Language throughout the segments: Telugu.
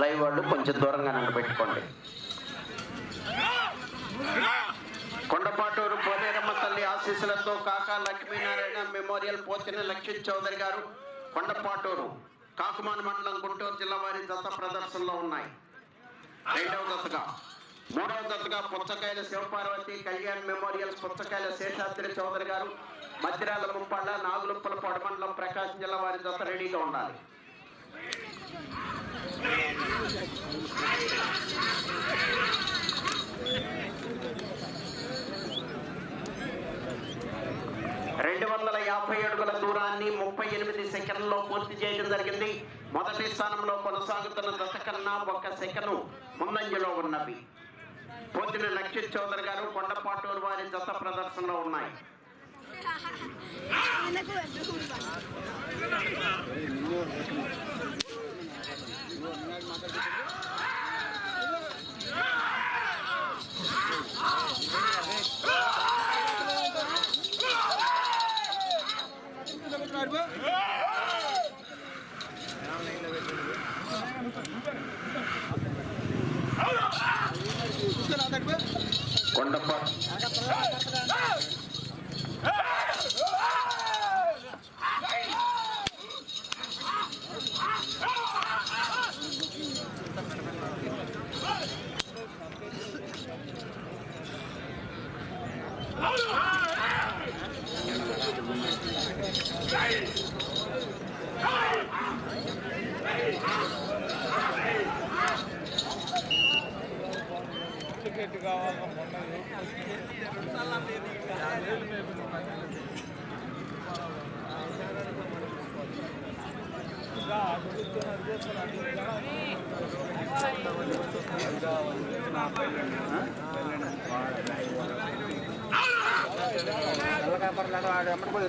లైవ్ వాళ్ళు కొంచెం దూరంగా నన్ను పెట్టుకోండి. కొండపాటూరు పోలేరమ్మ తల్లి ఆశీస్సులతో కాకా లక్ష్మీనారాయణ మెమోరియల్ పోతిన లక్ష్మీ చౌదరి గారు కొండపాటూరు కాకుమాన్ మండలం గుంటూరు జిల్లా వారి దత్త ప్రదర్శనలో ఉన్నాయి. రెండవ దత్తగా మూడవ దత్తగా పుచ్చకాయల శివపార్వతి కళ్యాణ్ మెమోరియల్స్ పుచ్చకాయల శేషాద్రి చౌదరి గారు మధ్యరాల ముంపాళ్ళ నాగులుప్పల మండలం ప్రకాశం జిల్లా వారి దత్త రెడీగా ఉండాలి. రెండు వందల యాభై అడుగుల దూరాన్ని ముప్పై ఎనిమిది సెకండ్లో పూర్తి చేయడం జరిగింది. మొదటి స్థానంలో కొనసాగుతున్న దశ కన్నా ఒక సెకండ్ ముందంజలో ఉన్నవి. పొద్దున లక్ష్మి చౌదరి గారు కొండపాటూరు వారి జత ప్రదర్శనలో ఉన్నాయి Yeah! లిఫ్ట్ కావాలనుకున్నది నల్లకాపర్లాగా ఆడ అమ్మకూడదు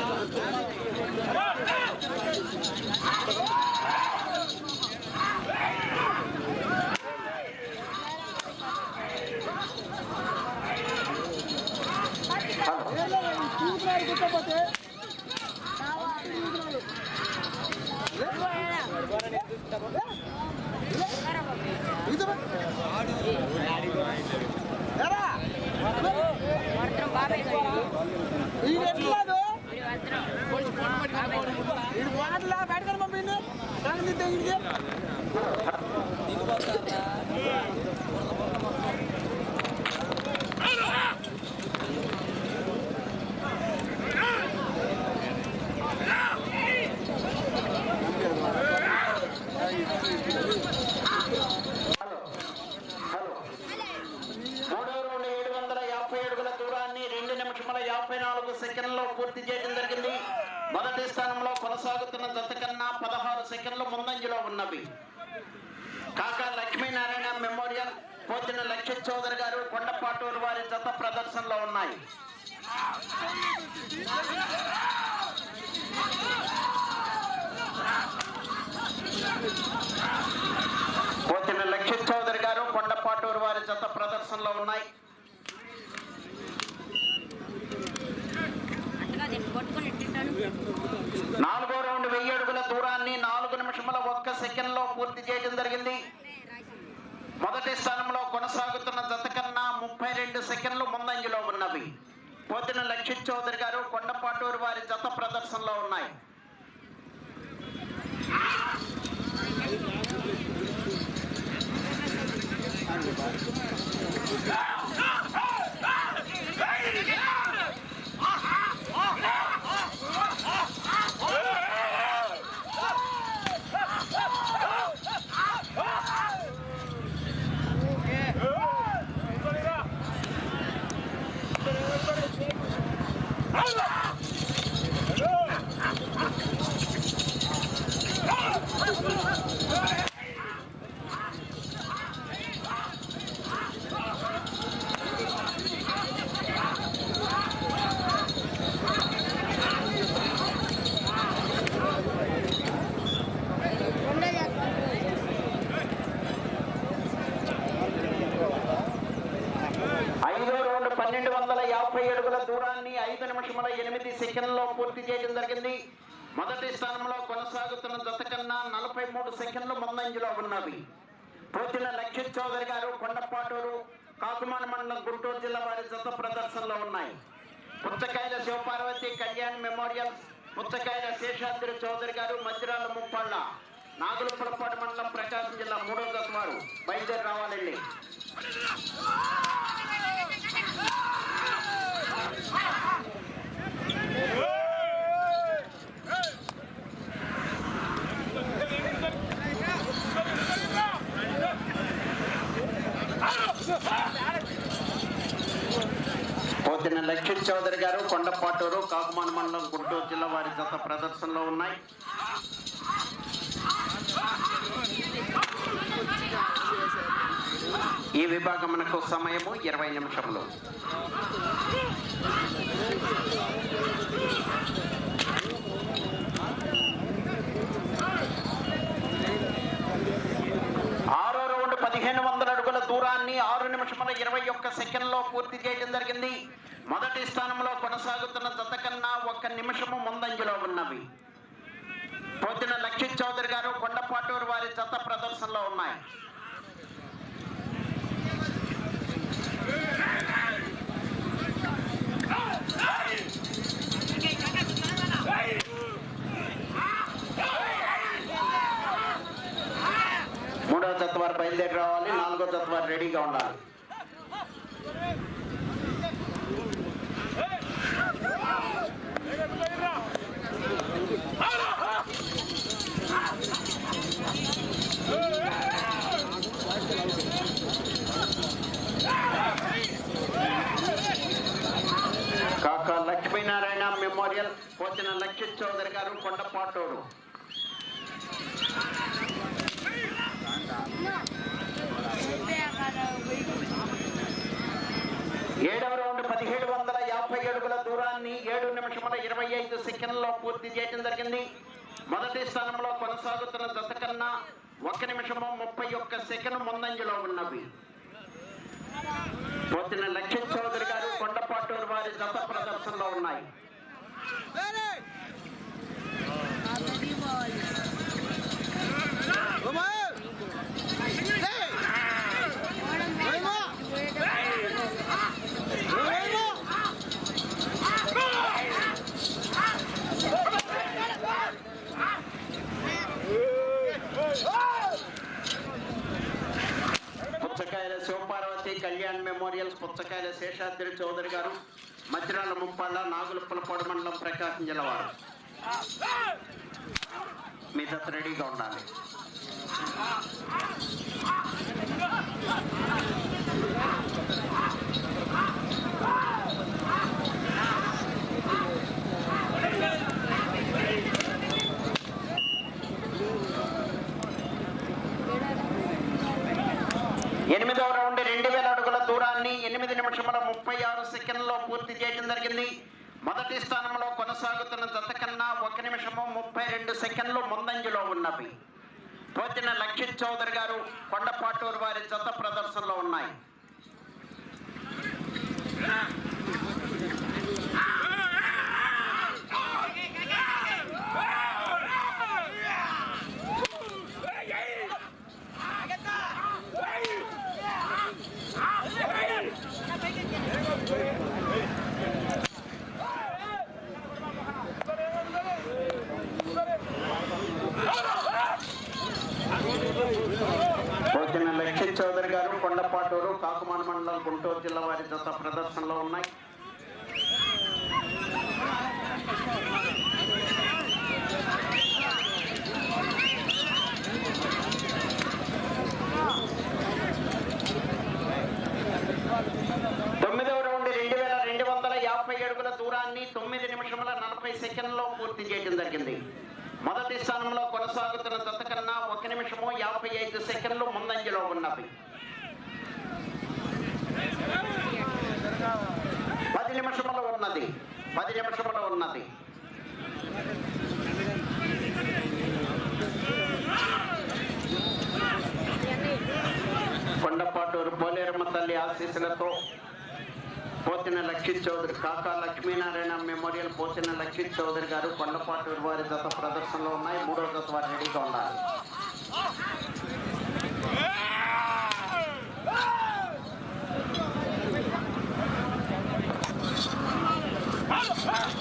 ಇಲ್ಲ ಬ್ಯಾಡ್ಕರ್ ಮಮ್ಮಿ ಇನ್ನು. ನಾನು ನಿಂತ సెకండ్లు ముందంజలో ఉన్నవి. కాకా లక్ష్మీనారాయణ మెమోరియల్ పోతిన లక్షిత్ చౌదరి గారు కొండపాటూరు వారి జత ప్రదర్శనలో ఉన్నాయి. పోతిన లక్షిత్ చౌదరి గారు కొండపాటూరు వారి జత ప్రదర్శనలో ఉన్నాయి. నాలుగో రౌండ్ వెయ్యి అడుగుల దూరాన్ని నాలుగు నిమిషముల ఒక్క సెకండ్లో పూర్తి చేయడం జరిగింది. మొదటి స్థానంలో కొనసాగుతున్న జత కన్నా ముప్పై రెండు సెకండ్లు ముందంజలో ఉన్నవి. పొద్దున లక్షిత్ చౌదరి గారు కొండపాటూరు వారి జత ప్రదర్శనలో ఉన్నాయి. సెకండ్లో పూర్తి చేయడం జరిగింది. మొదటి స్థానంలో కొనసాగుతున్న జత కన్నా నలభై మూడు సెకండ్లు ముందంజలో ఉన్నవి. పోతిన లక్షిత్ చౌదరి గారు కొండపాటూరు కాకుమాన మండలం గుంటూరు జిల్లా వారి జత ప్రదర్శనలో ఉన్నాయి. పుచ్చకాయల శివపార్వతి కళ్యాణ్ మెమోరియల్ పుచ్చకాయల శేషాద్రి చౌదరి గారు మధ్యరాల ముప్పాళ్ళ నాగులపురపాడు మండలం ప్రకాశం జిల్లా మూడో దశ వారు బయలుదేరి రావాలండి. లక్ష్మీ చౌదరి గారు కొండపాటూరు కాకుమాన మండలం గుంటూరు జిల్లా వారి గత ప్రదర్శనలో ఉన్నాయి. ఈ విభాగమునకు సమయము ఇరవై నిమిషములు. ఆరో రౌండ్ పదిహేను వందల అడుగుల దూరాన్ని ఆరు నిమిషముల ఇరవై ఒక్క సెకండ్లో పూర్తి చేయడం జరిగింది. మొదటి స్థానంలో కొనసాగుతున్న జత కన్నా ఒక్క నిమిషము ముందంజలో ఉన్నవి. పొద్దున లక్ష్మీ చౌదరి గారు కొండపాటూరు వారి జత ప్రదర్శనలో ఉన్నాయి. మూడో తత్వారు బయలుదేరి రావాలి. నాలుగో తత్వారు రెడీగా ఉండాలి. కాక లక్ష్మీనారాయణ మెమోరియల్ పోచిన లక్షిత్ చౌదరి గారు కొండపాటూరు. ఏడవ రౌండ్ పదిహేడు వందల యాభై అడుగుల దూరాన్ని ఏడు నిమిషముల ఇరవై ఐదు సెకండ్లో పూర్తి చేయడం జరిగింది. మొదటి స్థానంలో కొనసాగుతున్న దశ కన్నా ఒక నిమిషము ముప్పై ఒక్క సెకండ్ ముందంజలో ఉన్నవి. పోతిన లక్ష్మణ్ చౌదరి గారు కొండపాటూరు వారి దశ ప్రదర్శనలో ఉన్నాయి. పుచ్చకాయల శివపార్వతి కళ్యాణ్ మెమోరియల్స్ పుచ్చకాయల శేషాద్రి చౌదరి గారు మధ్యరాల ముప్పాళ్ళ నాగులపులపాడు మండలం ప్రకాశం జిల్లవారు మీ జత రెడీగా ఉండాలి ఎనిమిదవ రౌండ్ రెండు వేల అడుగుల దూరాన్ని ఎనిమిది నిమిషముల ముప్పై ఆరు సెకండ్లో పూర్తి చేయడం జరిగింది. మొదటి స్థానంలో కొనసాగుతున్న జత కన్నా ఒక నిమిషము ముప్పై రెండు సెకండ్లు ముందంజలో ఉన్నవి. పోతిన లక్షిత్ చౌదరి గారు కొండపాటూరు వారి జత ప్రదర్శనలో ఉన్నాయి పోతిన లక్షిత్ చౌదరి గారు కొండపాటూరు కాకుమాన మండలం గుంటూరు జిల్లా వారి జత ప్రదర్శనలో ఉన్నాయి. తొమ్మిదవ రౌండ్ రెండు వేల రెండు వందల యాభై అడుగుల దూరాన్ని తొమ్మిది నిమిషముల నలభై సెకండ్లో పూర్తి చేయడం జరిగింది. మొదటి స్థానంలో కొనసాగుతున్న జత కన్నా ఒక నిమిషము యాభై ఐదు సెకండ్లు ముందంజలో ఉన్నవి. పది నిమిషములు ఉన్నది. పది నిమిషములు ఉన్నది. కొండపాటూరు పోలేరమ్మ తల్లి ఆశీస్సులతో పోతిన లక్ష్మీ చౌదరి కాకా లక్ష్మీనారాయణ మెమోరియల్ పోతిన లక్ష్మీ చౌదరి గారు కొండపాటూరు వారి జత ప్రదర్శనలో ఉన్నాయి. మూడో జత వారు రెడీగా ఉన్నారు Hey!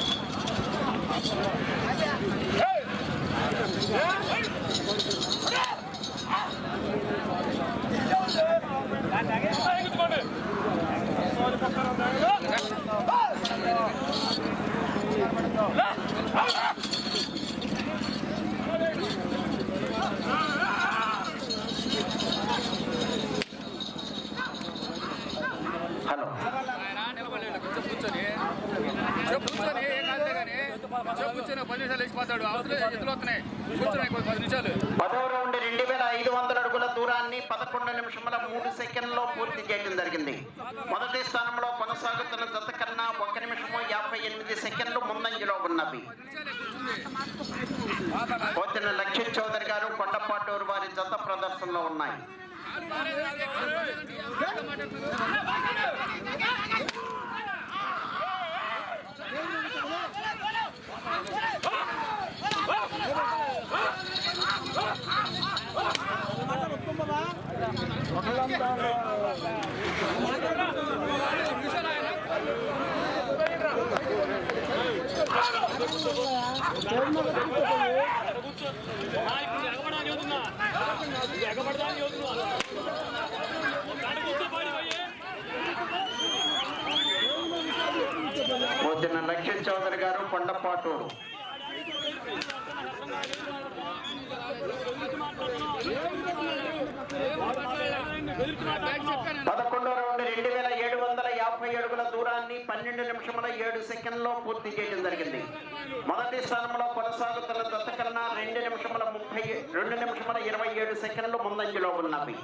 కొండపాటూరు వారి జత ప్రదర్శనలో ఉన్నాయి. పొద్దున్న లక్ష్యల్ చౌదరి గారు కొండపాటూరు. పదకొండో రౌండ్ రెండు వేల ఏడు వందల యాభై అడుగుల దూరాన్ని పన్నెండు నిమిషముల ఏడు సెకండ్లో పూర్తి చేయడం జరిగింది. మొదటి స్థానంలో కొనసాగుతున్న దత్త కన్నా రెండు నిమిషముల ముప్పై రెండు నిమిషముల ఇరవై ఏడు సెకండ్లు ముందంజలో ఉన్నవి.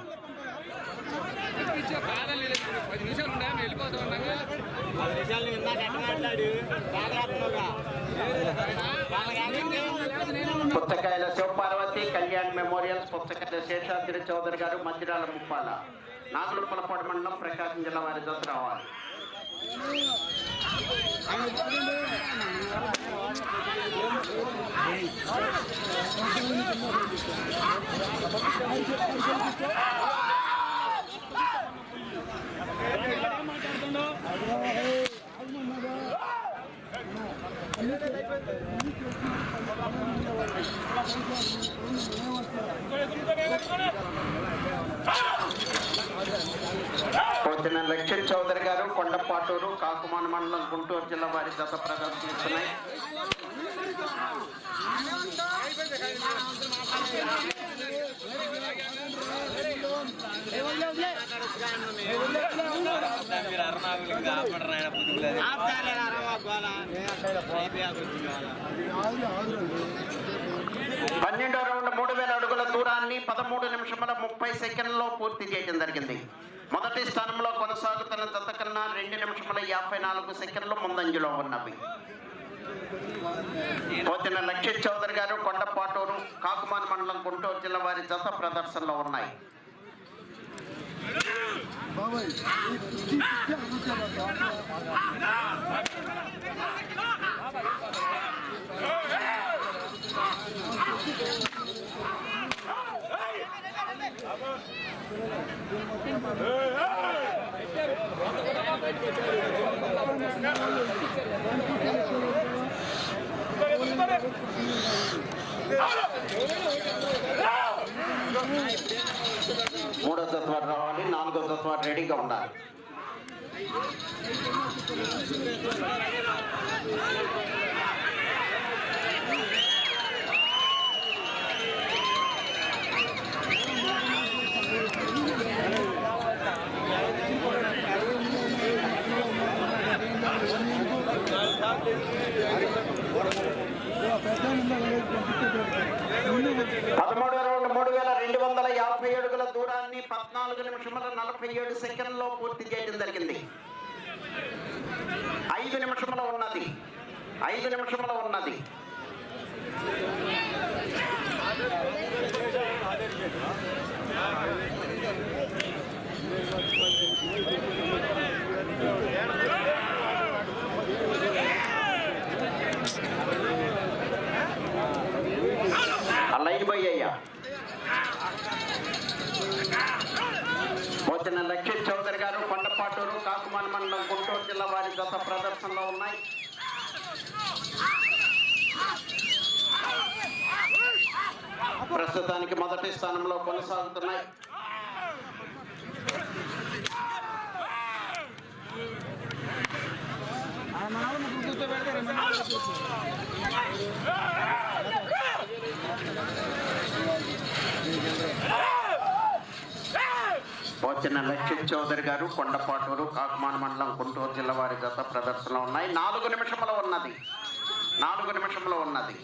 పుస్తకాయల శివపార్వతి కళ్యాణ్ మెమోరియల్స్ పుచ్చకాయల శేషాద్రి చౌదరి గారు మందిరాల ముప్పాల. నాగులపలపాడు మండలం ప్రకాశం జిల్లా వారి జత రావాలి పోతిన లక్ష్మణ్ చౌదరి గారు కొండపాటూరు కాకుమాన మండలం గుంటూరు జిల్లా వారి జత ప్రదర్శిస్తున్నాయి పన్నెండో మూడు వేల అడుగుల దూరాన్ని పదమూడు నిమిషముల ముప్పై సెకండ్లో పూర్తి చేయడం జరిగింది. మొదటి స్థానంలో కొనసాగుతున్న జత కన్నా రెండు నిమిషముల యాభై నాలుగు సెకండ్లు ముందంజలో ఉన్నవి. పోతిన లక్ష్య చౌదరి గారు కొండపాటూరు కాకుమాన్ మండలం గుంటూరు జిల్లా వారి జత ప్రదర్శనలో ఉన్నాయి. మూడో తత్వాలు రావాలి నాలుగో తత్వాలు రెడీగా ఉండాలి. పదమూడో రౌండ్ మూడు వేల రెండు వందల యాభై అడుగుల దూరాన్ని పద్నాలుగు నిమిషముల నలభై ఏడు సెకండ్లో పూర్తి చేయడం జరిగింది. ఐదు నిమిషముల ఉన్నది. ఐదు నిమిషముల ఉన్నది. కొండపాటూరు కాకుమాన మండలం గుంటూరు గత ప్రదర్శనలో ఉన్నాయి. ప్రస్తుతానికి మొదటి స్థానంలో కొనసాగుతున్నాయి. వచ్చిన లక్ష్మీ చౌదరి గారు కొండపాటూరు కాకుమాన మండలం గుంటూరు జిల్లా వారి గత ప్రదర్శనలో ఉన్నాయి. నాలుగు నిమిషంలో ఉన్నది. నాలుగు నిమిషంలో ఉన్నది.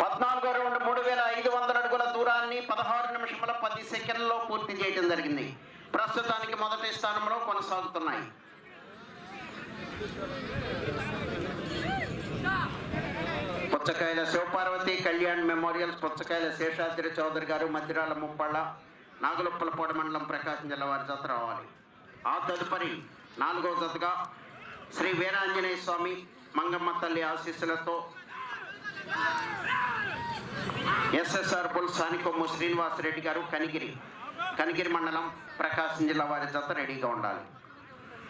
పద్నాలుగో రౌండ్ మూడు వేల ఐదు వందల అడుగుల దూరాన్ని పదహారు నిమిషముల పది సెకండ్లలో పూర్తి చేయడం జరిగింది. ప్రస్తుతానికి మొదటి స్థానంలో కొనసాగుతున్నాయి. పుచ్చకాయల శివపార్వతి కళ్యాణ్ మెమోరియల్స్ పుచ్చకాయల శేషాద్రి చౌదరి గారు మధ్యరాల ముప్పళ్ళ నాగులప్పలపాడు మండలం ప్రకాశం జిల్లా వారి జత రావాలి. ఆ తదుపరి నాలుగవ జతగా శ్రీ వీరాంజనేయ స్వామి మంగమ్మ తల్లి ఆశీస్సులతో ఎస్ఎస్ఆర్ పుల్ సానికొమ్ము శ్రీనివాసరెడ్డి గారు కనిగిరి కనిగిరి మండలం ప్రకాశం జిల్లా వారి జత రెడీగా ఉండాలి.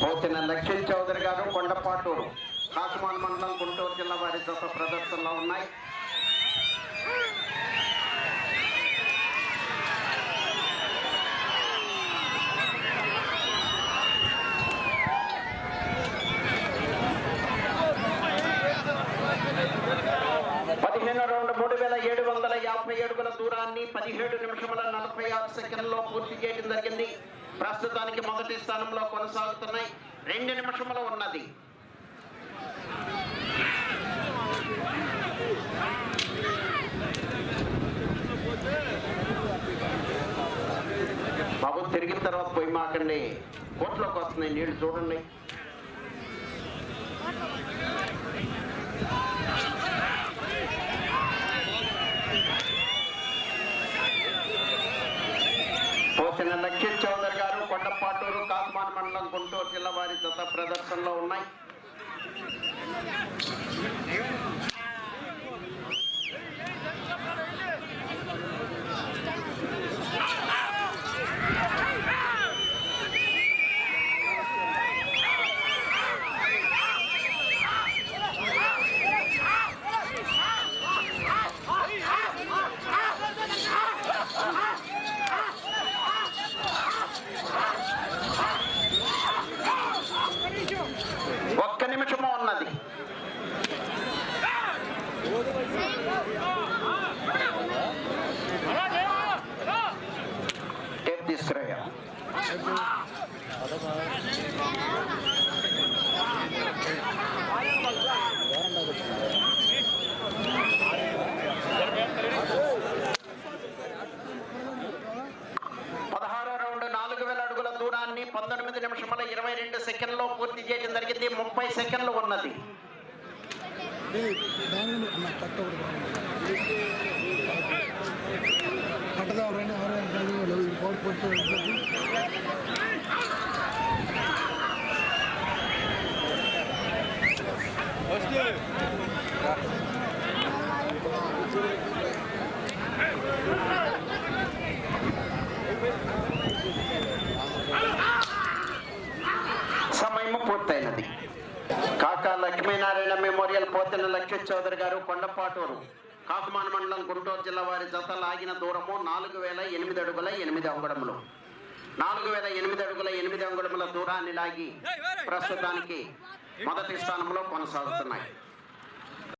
పోతిన లక్ష్మీ చౌదరి గారు కొండపాటూరు కాకుమాన్ మండలం గుంటూరు జిల్లా వారి జత ప్రదర్శనలో ఉన్నాయి పదిహేను రౌండ్ మూడు వేల ఏడు వందల యాభై అడుగుల పదిహేడు నిమిషముల నలభై ఆరు సెకండ్లో పూర్తి చేయడం జరిగింది. ప్రస్తుతానికి మొదటి స్థానంలో కొనసాగుతున్నాయి. రెండు నిమిషముల ఉన్నది. బాబు తిరిగిన తర్వాత పోయి మాకండి. కోట్లోకి వస్తున్నాయి నీళ్ళు చూడండి. పోసిన చౌదరి గారు కొండపాటూరు కాస్మాన్ మండలం గుంటూరు జిల్లా వారి జత ప్రదర్శనలో ఉన్నాయి ఒక్క నిమిషము ఉన్నది టేప్ తీసుకురాయా పదహారో రౌండ్ నాలుగు వేల అడుగుల దూరాన్ని పంతొమ్మిది నిమిషముల ఇరవై రెండు సెకండ్లో పూర్తి చేయడం జరిగింది ముప్పై సెకండ్లు ఉన్నది పట్టదా రెండు ఆరు కోడి పొట్టు సమయం పూర్తయినది. కాకా లక్ష్మీనారాయణ మెమోరియల్ పోతెన లక్ష్మీ చౌదరి గారు కొండపాటూరు. కాకుమాన మండలం గుంటూరు జిల్లా వారి జత లాగిన దూరము నాలుగు వేల ఎనిమిది అడుగుల ఎనిమిది అంగుళములు నాలుగు వేల ఎనిమిది అడుగుల ఎనిమిది అంగుళముల దూరాన్ని లాగి ప్రస్తుతానికి మొదటి స్థానంలో కొనసాగుతున్నాయి.